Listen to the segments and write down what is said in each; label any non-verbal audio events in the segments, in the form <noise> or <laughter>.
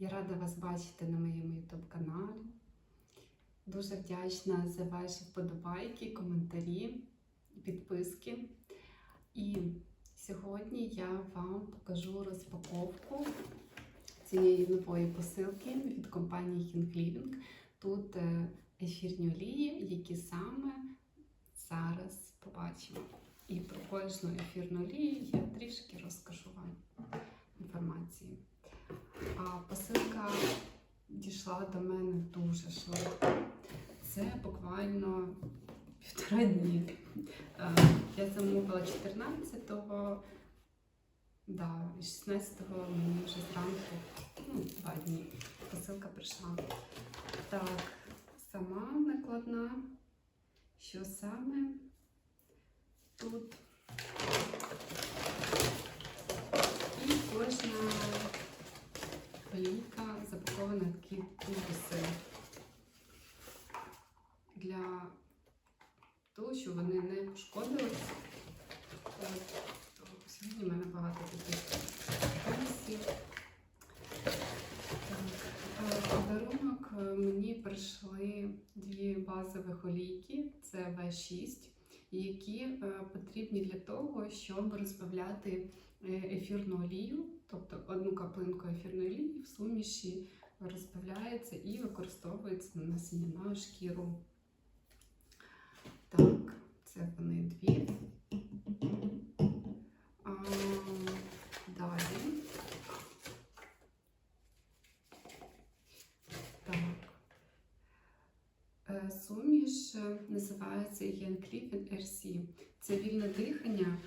Я рада вас бачити на моєму YouTube каналі. Дуже вдячна за ваші вподобайки, коментарі, підписки. І сьогодні я вам покажу розпаковку цієї нової посилки від компанії King Living. Тут е, ефірні олії, які саме зараз побачимо. І про кожну ефірну олію я трішки розкажу вам інформації. А посилка дійшла до мене дуже швидко. Це буквально півтора дні. Е, Я замовила 14-го, да, і 16-го мені вже зранку, ну, два дні. Посилка прийшла. Так, сама накладна. Що саме тут? І кожна олійка запакована такі тубуси для того, щоб вони не пошкодились. Сьогодні в мене багато таких тубусів. Е, Подарунок мені прийшли дві базових олійки, це В6, які е, потрібні для того, щоб розбавляти ефірну олію, тобто одну каплинку ефірної олії в суміші розбавляється і використовується на нанесення на шкіру. Так, це вони дві. А, далі. Так. Е, Суміш е, називається Янкліфен RC. Це вільне дихання,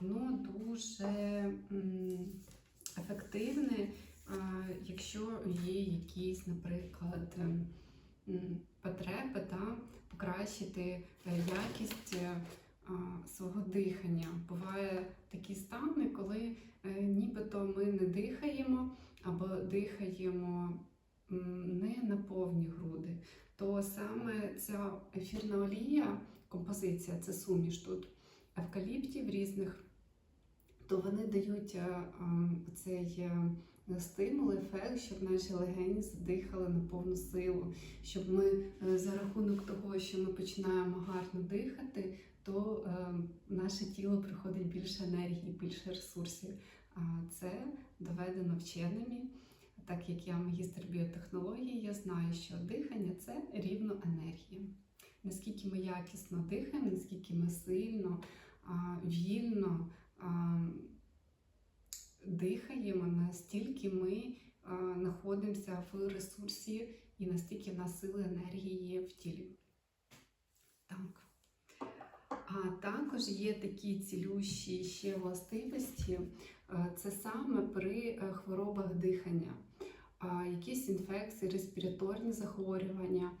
воно дуже ефективне, якщо є якісь, наприклад, ем, потреби та покращити е, якість е, свого дихання. Буває такі стани, коли е, нібито ми не дихаємо або дихаємо не на повні груди, то саме ця ефірна олія, композиція, це суміш тут евкаліптів різних, то вони дають е, е, цей е, стимул, ефект, щоб наші легені задихали на повну силу, щоб ми за рахунок того, що ми починаємо гарно дихати, то наше тіло приходить більше енергії, більше ресурсів. А це доведено вченими. Так як я магістр біотехнології, я знаю, що дихання це рівно енергія. Наскільки ми якісно дихаємо, наскільки ми сильно, вільно дихаємо, настільки ми знаходимося в ресурсі і настільки в нас сили енергії є в тілі. Так. А також є такі цілющі ще властивості, це саме при е, хворобах дихання, якісь інфекції, респіраторні захворювання.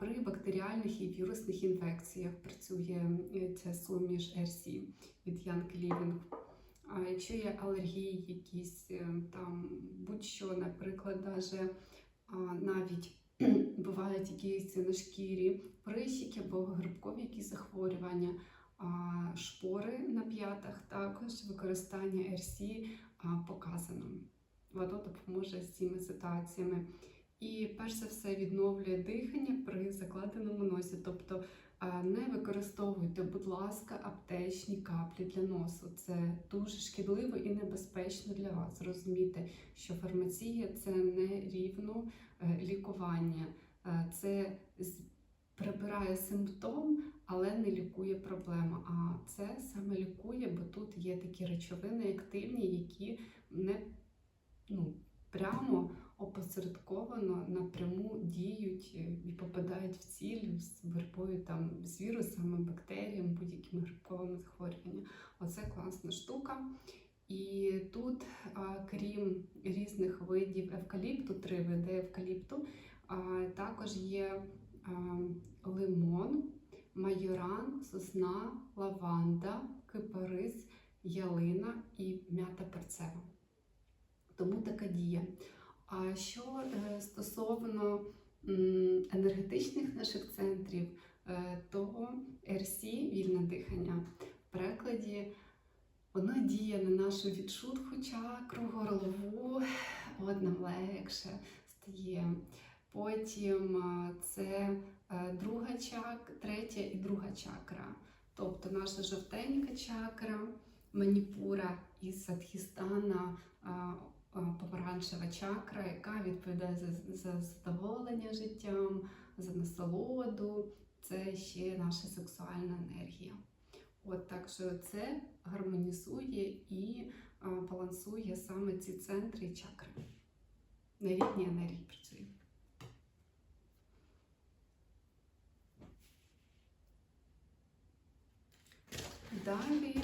При бактеріальних і вірусних інфекціях працює ця суміш RC від Young Living. А якщо є алергії, якісь е, там будь-що, наприклад, даже, навіть <clears throat> бувають якісь на шкірі прищики або грибкові якісь захворювання, шпори на п'ятах, також використання а, показано. Воно допоможе з цими ситуаціями. І перш за все відновлює дихання при закладеному носі. Тобто не використовуйте, будь ласка, аптечні каплі для носу. Це дуже шкідливо і небезпечно для вас. Розумійте, що фармація це не рівно е, лікування, Е, це прибирає симптом, але не лікує проблему. А це саме лікує, бо тут є такі речовини активні, які не ну, прямо опосередковано напряму діють е, і попадають в ціль з боротьбою там з вірусами, бактеріями, будь-якими грибковими захворюваннями. Оце класна штука. І тут, крім різних видів евкаліпту, три види евкаліпту, також є лимон, майоран, сосна, лаванда, кипарис, ялина і м'ята перцева. Тому така дія. А що е, стосовно енергетичних наших центрів, е, то РС вільне дихання в перекладі воно діє на нашу відшутку чакру, горлову, от на легше стає. Потім е, це друга чак, третя і друга чакра. Тобто наша жовтенька чакра, маніпура і садхістана, помаранчева чакра, яка відповідає за, за задоволення життям, за насолоду. Це ще наша сексуальна енергія. От так що це гармонізує і а, балансує саме ці центри і чакри. На рівні енергії працює. Далі.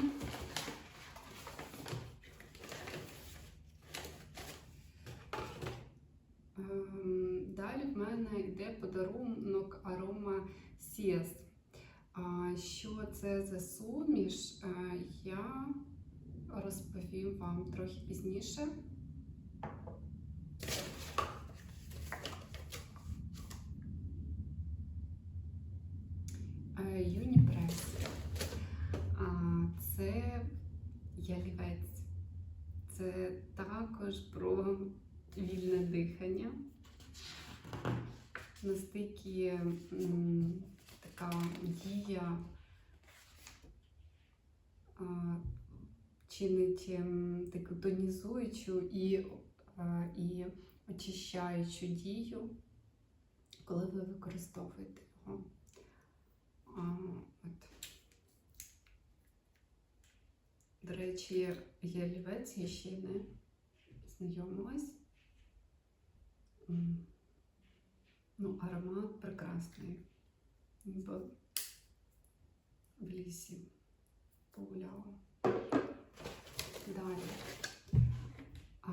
Далі в мене йде подарунок арома Сіс. Що це за суміш, е, я розповім вам трохи пізніше. Е, Юніпрес. А, Це ялівець. Це також про вільне дихання. Настільки м, така дія а, чинить ем, таку тонізуючу і, і очищаючу дію, коли ви використовуєте його. От. До речі, ялівець я ще не знайомилась. Ну, аромат прекрасний. В лісі погуляла. Далі. А,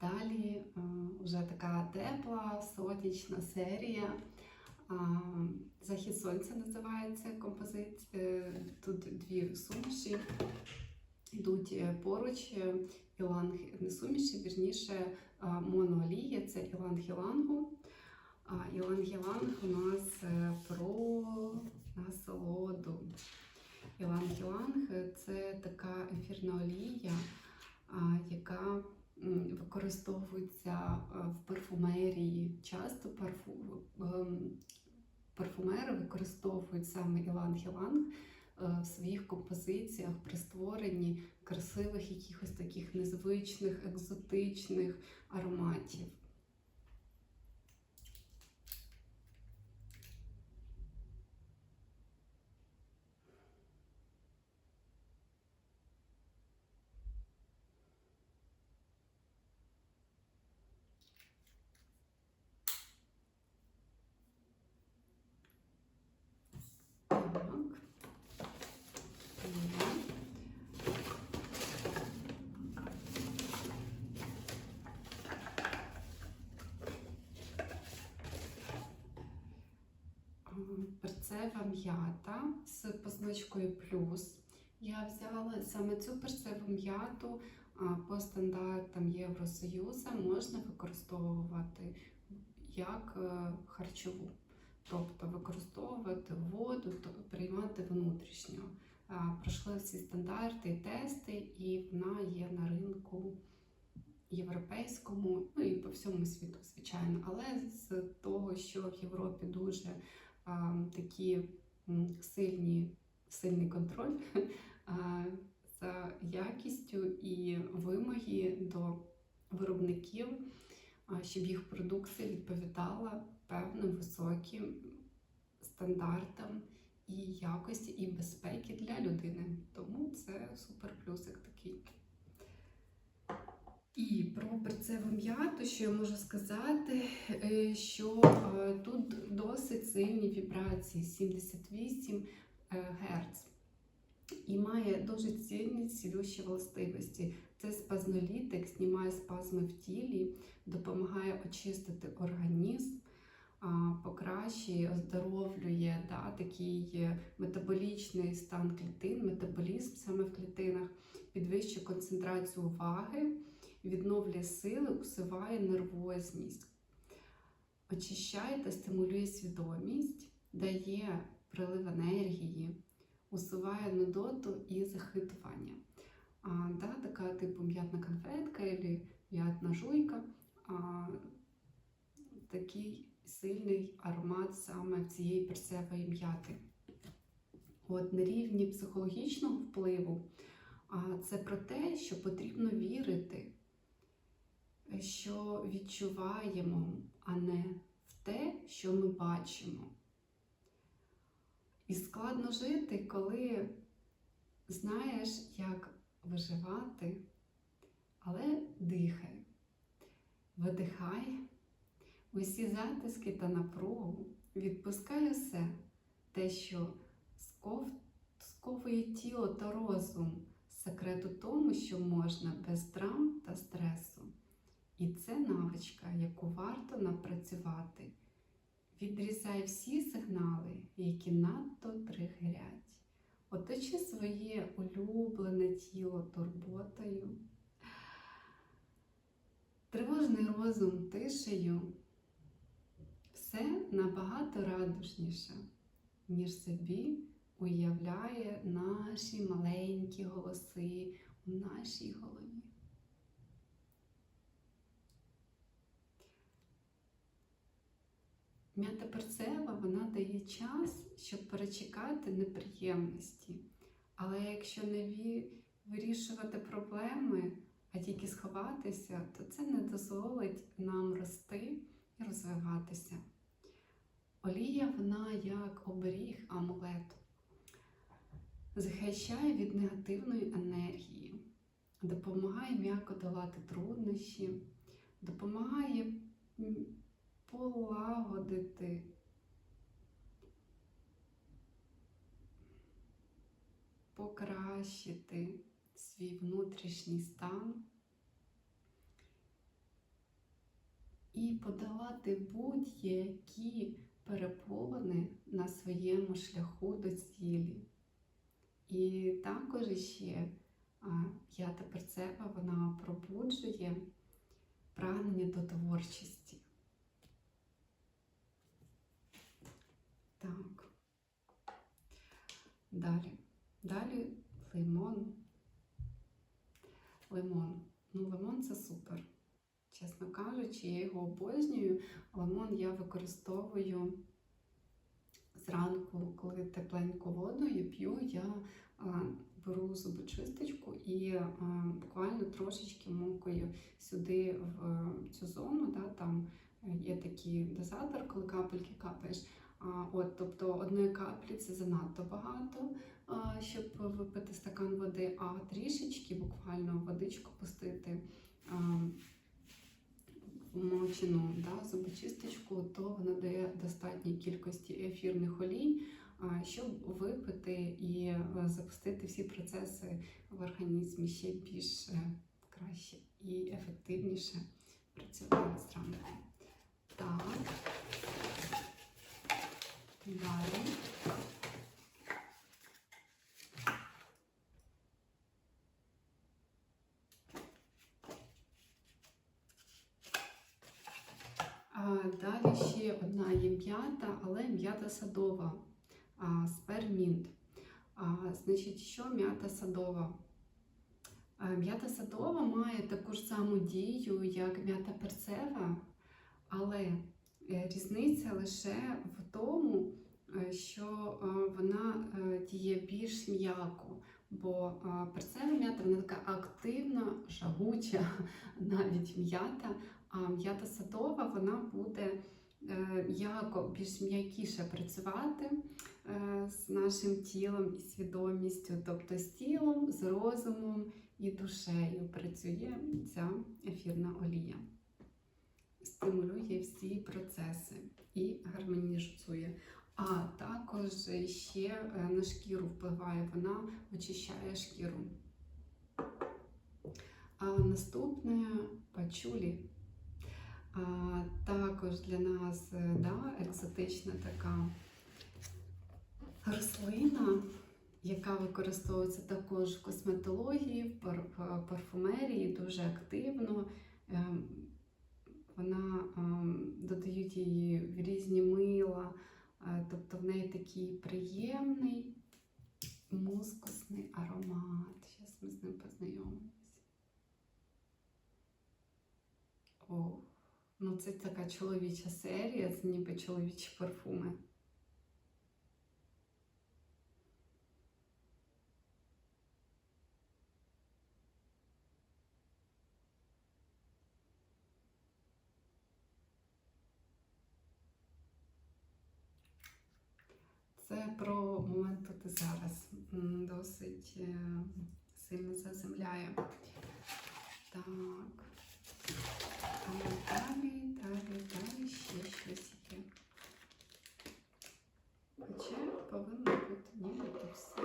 далі а, вже така тепла, сонячна серія. А, Захід сонця називається композиція. Тут дві суміші. Йдуть е, поруч е, іланг не суміші, вірніше а, моноолія це іланг-ілангу. А іланг-іланг у нас е, про насолоду. Іланг-іланг це така ефірна олія, яка використовується в парфумерії. Часто парфу... ем, парфумери використовують саме іланг-іланг е, в своїх композиціях при створенні красивих, якихось таких незвичних, екзотичних ароматів. Так. Є. М, Перцева м'ята з позначкою плюс. Я взяла саме цю перцеву м'яту по стандартам Євросоюзу можна використовувати як е, харчову. Тобто використовувати воду, приймати внутрішньо. Пройшли всі стандарти і тести, і вона є на ринку європейському, ну і по всьому світу, звичайно. Але з того, що в Європі дуже такі сильні, сильний контроль <laughs> за якістю і вимоги до виробників, щоб їх продукція відповідала певним високим стандартам і якості, і безпеки для людини. Тому це супер плюсик такий. І про перцеву м'яту, що я можу сказати, е, що е, тут досить сильні вібрації 78 Гц. І має дуже цінні цілющі властивості. Це спазнолітик, знімає спазми в тілі, допомагає очистити організм, покращує, оздоровлює да, такий метаболічний стан клітин, метаболізм саме в клітинах, підвищує концентрацію уваги, відновлює сили, усуває нервозність, очищає та стимулює свідомість, дає прилив енергії, усуває нудоту і захитування. А, да, така типу м'ятна конфетка або м'ятна жуйка. А, такий сильний аромат саме цієї перцевої м'яти. От на рівні психологічного впливу, а це про те, що потрібно вірити, що відчуваємо, а не в те, що ми бачимо. І складно жити, коли знаєш, як виживати, але дихай, видихай усі затиски та напругу, відпускай усе те, що сков... сковує тіло та розум, секрет у тому, що можна без травм та стресу. І це навичка, яку варто напрацювати. Відрізай всі сигнали, які надто тригерять. Оточи своє улюблене тіло турботою, тривожний розум тишею. Все набагато радужніше, ніж собі уявляє наші маленькі голоси у нашій голові. М'ята перцева вона дає час, щоб перечекати неприємності. Але якщо не вирішувати проблеми, а тільки сховатися, то це не дозволить нам рости і розвиватися. Олія вона як оберіг амулет, захищає від негативної енергії, допомагає м'яко долати труднощі, допомагає полагодити покращити свій внутрішній стан і подолати будь-які перепони на своєму шляху до цілі. І також ще п'ята перцева вона пробуджує прагнення до творчості. Так. Далі. Далі лимон. Лимон. Ну, лимон це супер. Чесно кажучи, я його обожнюю. Лимон я використовую зранку, коли тепленьку воду я п'ю, я а, беру зубочисточку і а, буквально трошечки мокаю сюди в е, цю зону. Да, там є такий дозатор, коли капельки капаєш. От, тобто одної каплі це занадто багато, щоб випити стакан води, а трішечки буквально водичку пустити. А, вмочену да, зубочисточку, то вона дає достатній кількості ефірних олій, щоб випити і е, запустити всі процеси в організмі ще більш е, краще і ефективніше працювати зранку. Так. Далі. Далі ще одна є м'ята, але м'ята садова. Спермінт. Значить, що м'ята садова? М'ята садова має таку ж саму дію, як м'ята перцева, але різниця лише в тому, е, що е, вона е, діє більш м'яко. Бо е, перцева м'ята вона така активна, жагуча, <laughs> навіть м'ята. А м'ята садова вона буде е, яко більш м'якіше працювати е, з нашим тілом і свідомістю, тобто з тілом, з розумом і душею працює ця ефірна олія. Стимулює всі процеси і гармонізує. А також ще е, на шкіру впливає, вона очищає шкіру. А наступне пачулі. А, також для нас е, да, екзотична така рослина, яка використовується також в косметології, в парфумерії дуже активно. Вона ем, додають її в різні мила, е, тобто в неї такий приємний мускусний аромат. Зараз ми з ним познайомимося. О, Ну, це така чоловіча серія, це ніби чоловічі парфуми. Це про момент тут і зараз. Досить е, сильно заземляє. Так. А далі, далі ще щось є. Хоча повинно бути нібито все.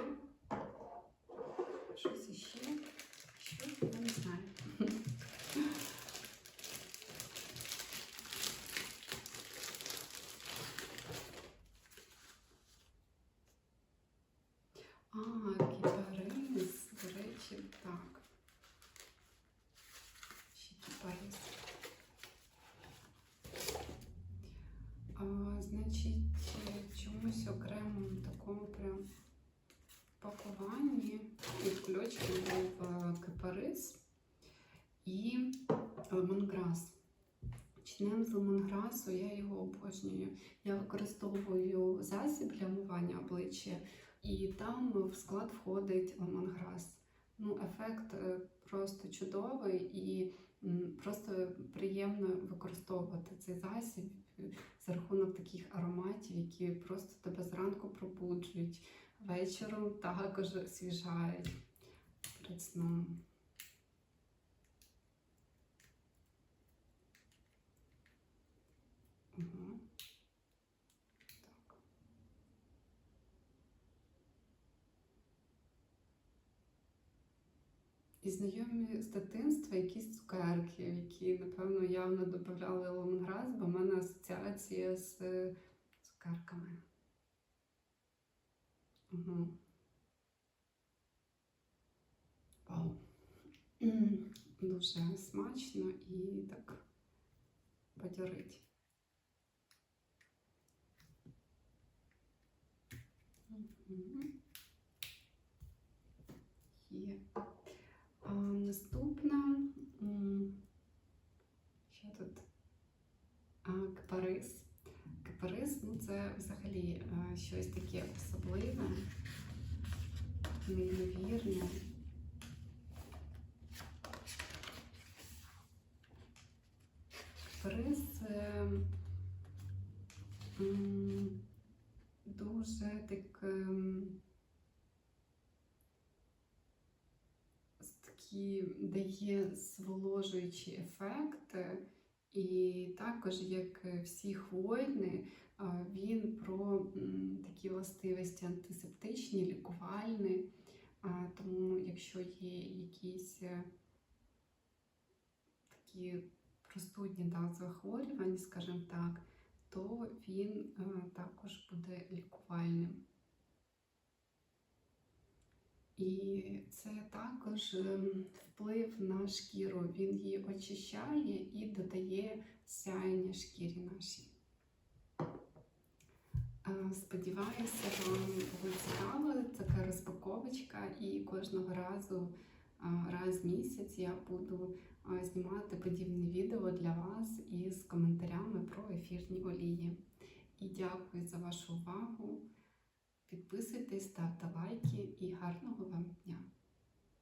Щось іще. Що я не знаю. А, кіпарис, до речі, так. Ще кіпарис. А, значить, в чомусь окремому такому прям пакуванні під ключком був е, кипарис і лемонграс. Почнемо з лемонграсу, я його обожнюю. Я використовую засіб для мивання обличчя, і там в склад входить лемонграс. Ну, ефект е, просто чудовий і просто приємно використовувати цей засіб е, за рахунок таких ароматів, які просто тебе зранку пробуджують, вечором також освіжають перед сном. Угу. Так. І знайомі з дитинства якісь цукерки, які, напевно, явно додавали лемонграс, бо в мене асоціація з е, цукерками. Угу. Вау. <clears throat> Дуже смачно і так бадьорить. Є. Наступна. Що тут? А, кипарис. Кипарис, ну це взагалі е, щось таке особливе, неймовірне. Кипарис це дуже так. Такі дає зволожуючі ефекти, і також, як всі хвойни, він про такі властивості антисептичні, лікувальні. Тому, якщо є якісь е, такі простудні да, захворювання, скажімо так, то він е, також буде лікувальним. І це також ем, вплив на шкіру. Він її очищає і додає сяєння шкірі нашій. Е, Сподіваюся, вам було цікаво така розпаковочка, і кожного разу, е, раз в місяць, я буду е, знімати подібні відео для вас із коментарями про ефірні олії. І дякую за вашу увагу. Підписуйтесь, ставте лайки і гарного вам дня!